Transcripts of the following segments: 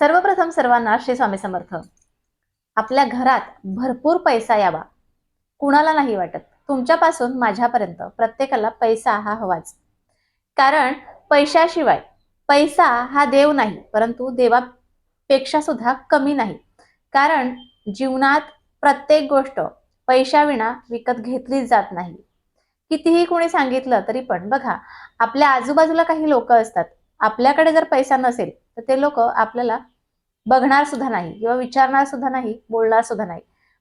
सर्वप्रथम सर्वांना श्री स्वामी समर्थ. आपल्या घरात भरपूर पैसा यावा. कुणाला नाही वाटत. तुमच्यापासून माझ्यापर्यंत प्रत्येकाला पैसा हा हवाच. कारण पैशाशिवाय पैसा हा देव नाही परंतु देवापेक्षा सुद्धा कमी नाही. कारण जीवनात प्रत्येक गोष्ट पैशाविना विकत घेतलीच जात नाही. कितीही कोणी सांगितलं तरी पण बघा आपल्या आजूबाजूला काही लोक असतात. आपल्याकडे जर पैसा नसेल तर ते लोक आपल्याला बघणार सुद्धा नाही किंवा विचारणार सुद्धा नाही बोलणार सुद्धा नाही.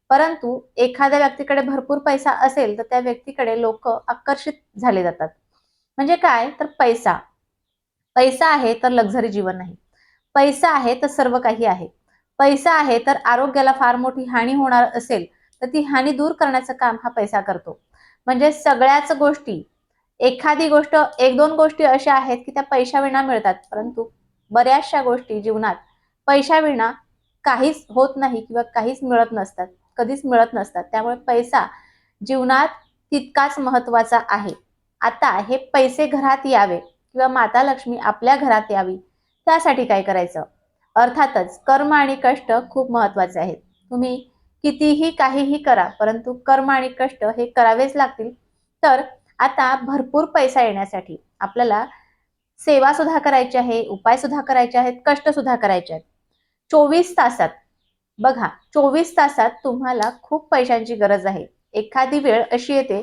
परंतु एखाद्या व्यक्तीकडे भरपूर पैसा असेल तर त्या व्यक्तीकडे लोक आकर्षित झाले जातात. म्हणजे काय? तर पैसा. पैसा आहे तर लक्झरी जीवन नाही. पैसा आहे तर सर्व काही आहे. पैसा आहे तर आरोग्याला फार मोठी हानी होणार असेल तर ती हानी दूर करण्याचं काम हा पैसा करतो. म्हणजे सगळ्याच गोष्टी एखादी गोष्ट एक दोन गोष्टी अशा आहेत की त्या पैशाविना मिळतात परंतु बऱ्याचशा गोष्टी जीवनात पैशाविना काहीच होत नाही किंवा काहीच मिळत नसतात कधीच मिळत नसतात. त्यामुळे पैसा जीवनात तितकाच महत्त्वाचा आहे. आता हे पैसे घरात यावे किंवा माता लक्ष्मी आपल्या घरात यावी त्यासाठी काय करायचं? अर्थातच कर्म आणि कष्ट खूप महत्त्वाचे आहेत. तुम्ही कितीही काहीही करा परंतु कर्म आणि कष्ट हे करावेच लागतील. तर आता भरपूर पैसा येण्यासाठी आपल्याला सेवा सुद्धा करायची आहे उपाय सुद्धा करायचे आहेत कष्ट सुद्धा करायचे आहेत. चोवीस तासात बघा चोवीस तासात तुम्हाला खूप पैशांची गरज आहे. एखादी वेळ अशी येते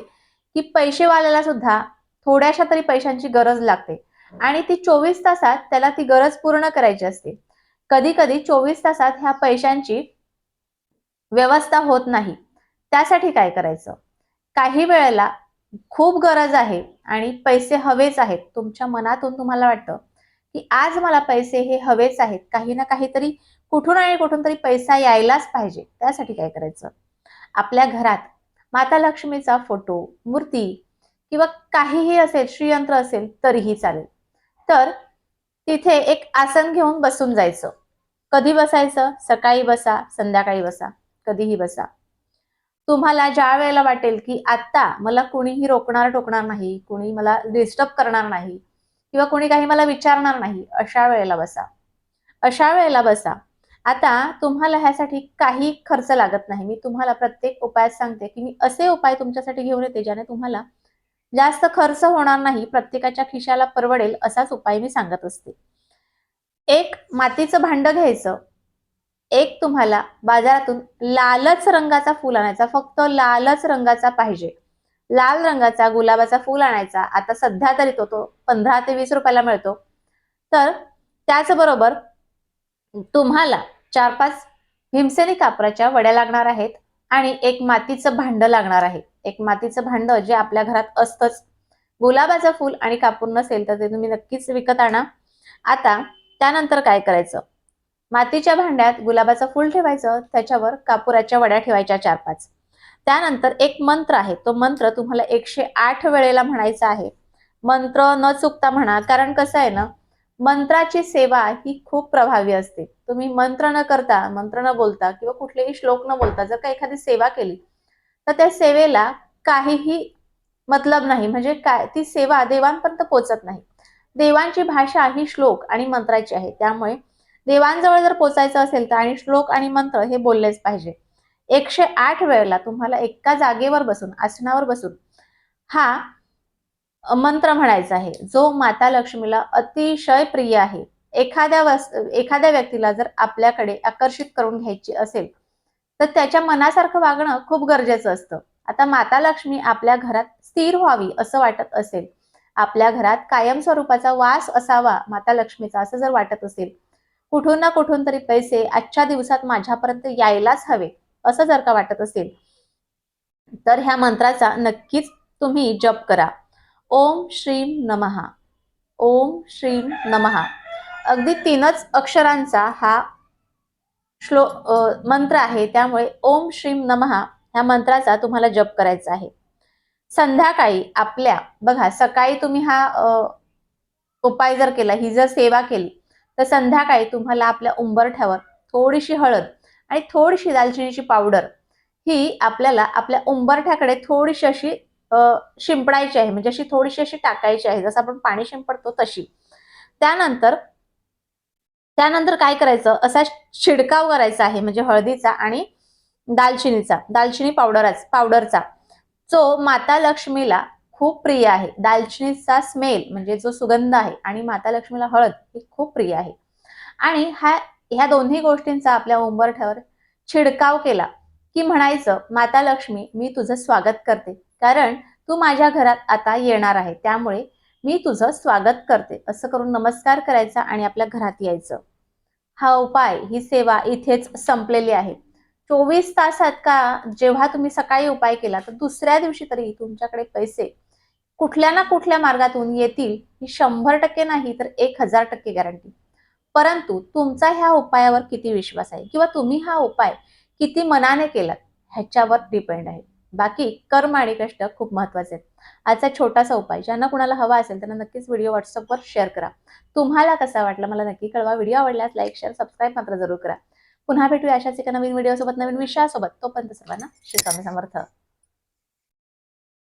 की पैसेवाल्याला सुद्धा थोड्याशा तरी पैशांची गरज लागते आणि ती चोवीस तासात त्याला ती गरज पूर्ण करायची असते. कधी कधी चोवीस तासात ह्या पैशांची व्यवस्था होत नाही. त्यासाठी काय करायचं? काही वेळेला खूप गरज आहे आणि पैसे हवेच आहेत. तुमच्या मनातून तुम्हाला वाटतं की आज मला पैसे हे हवेच आहेत. काही ना काहीतरी कुठून आणि कुठून तरी पैसा यायलाच पाहिजे. त्यासाठी काय करायचं? आपल्या घरात माता लक्ष्मीचा फोटो मूर्ती किंवा काहीही असेल श्रीयंत्र असेल तरीही चालेल. तर तिथे एक आसन घेऊन बसून जायचं. कधी बसायचं? सकाळी बसा संध्याकाळी बसा. कधीही बसा. तुम्हाला ज्या वेळेला वाटेल की आत्ता मला कुणीही रोखणार टोकणार नाही कुणी मला डिस्टर्ब करणार नाही किंवा कुणी काही मला विचारणार नाही अशा वेळेला बसा. अशा वेळेला बसा. आता तुम्हाला ह्यासाठी काही खर्च लागत नाही. मी तुम्हाला प्रत्येक उपायात सांगते की मी असे उपाय तुमच्यासाठी घेऊन येते ज्याने तुम्हाला जास्त खर्च होणार नाही प्रत्येकाच्या खिशाला परवडेल असाच उपाय मी सांगत असते. एक मातीचं भांड घ्यायचं. एक तुम्हाला बाजारातून लालच रंगाचा फूल आणायचा. फक्त लालच रंगाचा पाहिजे. लाल रंगाचा गुलाबाचा फूल आणायचा. आता सध्या तरी तो तो पंधरा ते वीस रुपयाला मिळतो. तर त्याचबरोबर तुम्हाला चार पाच भीमसेनी कापराच्या वड्या लागणार आहेत आणि एक मातीचं भांड लागणार आहे. एक मातीचं भांड जे आपल्या घरात असतंच. गुलाबाचं फूल आणि कापूर नसेल तर ते तुम्ही नक्कीच विकत आणा. आता त्यानंतर काय करायचं? मातीच्या भांड्यात गुलाबाचं फूल ठेवायचं त्याच्यावर कापुराच्या वड्या ठेवायच्या चार पाच त्यानंतर एक मंत्र आहे तो मंत्र तुम्हाला एकशे आठ वेळेला म्हणायचा आहे. मंत्र न चुकता म्हणा कारण कसं आहे ना मंत्राची सेवा ही खूप प्रभावी असते. तुम्ही मंत्र न करता मंत्र न बोलता किंवा कुठलेही श्लोक न बोलता जर का एखादी सेवा केली तर त्या सेवेला काहीही मतलब नाही. म्हणजे काय ती सेवा देवांपर्यंत पोचत नाही. देवांची भाषा ही श्लोक आणि मंत्राची आहे. त्यामुळे देवांजवळ जर पोचायचं असेल तर आणि श्लोक आणि मंत्र हे बोललेच पाहिजे. एकशे आठ वेळेला तुम्हाला एका जागेवर बसून आसनावर बसून हा मंत्र म्हणायचा आहे. जो माता लक्ष्मीला अतिशय प्रिय आहे. एखाद्या वस एखाद्या व्यक्तीला जर आपल्याकडे आकर्षित करून घ्यायची असेल तर त्याच्या मनासारखं वागणं खूप गरजेचं असतं. आता माता लक्ष्मी आपल्या घरात स्थिर व्हावी असं वाटत असेल आपल्या घरात कायम स्वरूपाचा वास असावा माता लक्ष्मीचा असं जर वाटत असेल कुठून ना कुठून तरी पैसे आजच्या दिवसात माझ्यापर्यंत यायलाच हवे असं जर का वाटत असेल तर ह्या मंत्राचा नक्कीच तुम्ही जप करा. ओम श्रीम नमहा ओम श्रीम नमहा अगदी तीनच अक्षरांचा हा श्लो मंत्र आहे त्यामुळे ओम श्रीम नमहा ह्या मंत्राचा तुम्हाला जप करायचा आहे. संध्याकाळी आपल्या बघा सकाळी तुम्ही हा उपाय जर केला ही जर सेवा केली तर संध्याकाळी तुम्हाला आपल्या उंबरठ्यावर थोडीशी हळद आणि थोडीशी दालचिनीची पावडर ही आपल्याला आपल्या उंबरठ्याकडे थोडीशी अशी शिंपडायची आहे. म्हणजे अशी थोडीशी अशी टाकायची आहे. जसं आपण पाणी शिंपडतो तशी. त्यानंतर त्यानंतर काय करायचं? असा शिडकाव करायचा आहे. म्हणजे हळदीचा आणि दालचिनीचा दालचिनी पावडरच पावडरचा. जो माता लक्ष्मीला खूप प्रिय आहे. दालचिनीचा स्मेल म्हणजे जो सुगंध आहे आणि माता लक्ष्मीला हळद ही खूप प्रिय आहे. आणि हा ह्या दोन्ही गोष्टींचा आपल्या उंबरठ्यावर छिडकाव केला की म्हणायचं माता लक्ष्मी मी तुझं स्वागत करते. कारण तू माझ्या घरात आता येणार आहे. त्यामुळे मी तुझं स्वागत करते. असं करून नमस्कार करायचा आणि आपल्या घरात यायचं. हा उपाय ही सेवा इथेच संपलेली आहे. चोवीस तासात का जेव्हा तुम्ही सकाळी उपाय केला तर दुसऱ्या दिवशी तरी तुमच्याकडे पैसे कुठल्या ना कुठल्या मार्गातून येतील ही शंभर टक्के नाही तर एक हजार टक्के गॅरंटी परंतु तुमचा ह्या उपायावर किती विश्वास आहे? किंवा तुम्ही हा उपाय किती मनाने केलात? ह्याच्यावर डिपेंड आहे. बाकी कर्म आणि कष्ट खूप महत्त्वाचे आहेत. आजचा छोटासा उपाय ज्यांना कुणाला हवा असेल त्यांना नक्कीच व्हिडिओ व्हॉट्सअपवर शेअर करा. तुम्हाला कसा वाटला मला नक्की कळवा. व्हिडिओ आवडल्यास लाईक शेअर सबस्क्राईब मात्र जरूर करा. पुन्हा भेटूया अशाच एका नवीन व्हिडिओसोबत नवीन विषयासोबत. तोपर्यंत सर्वांना श्री स्वामी समर्थ.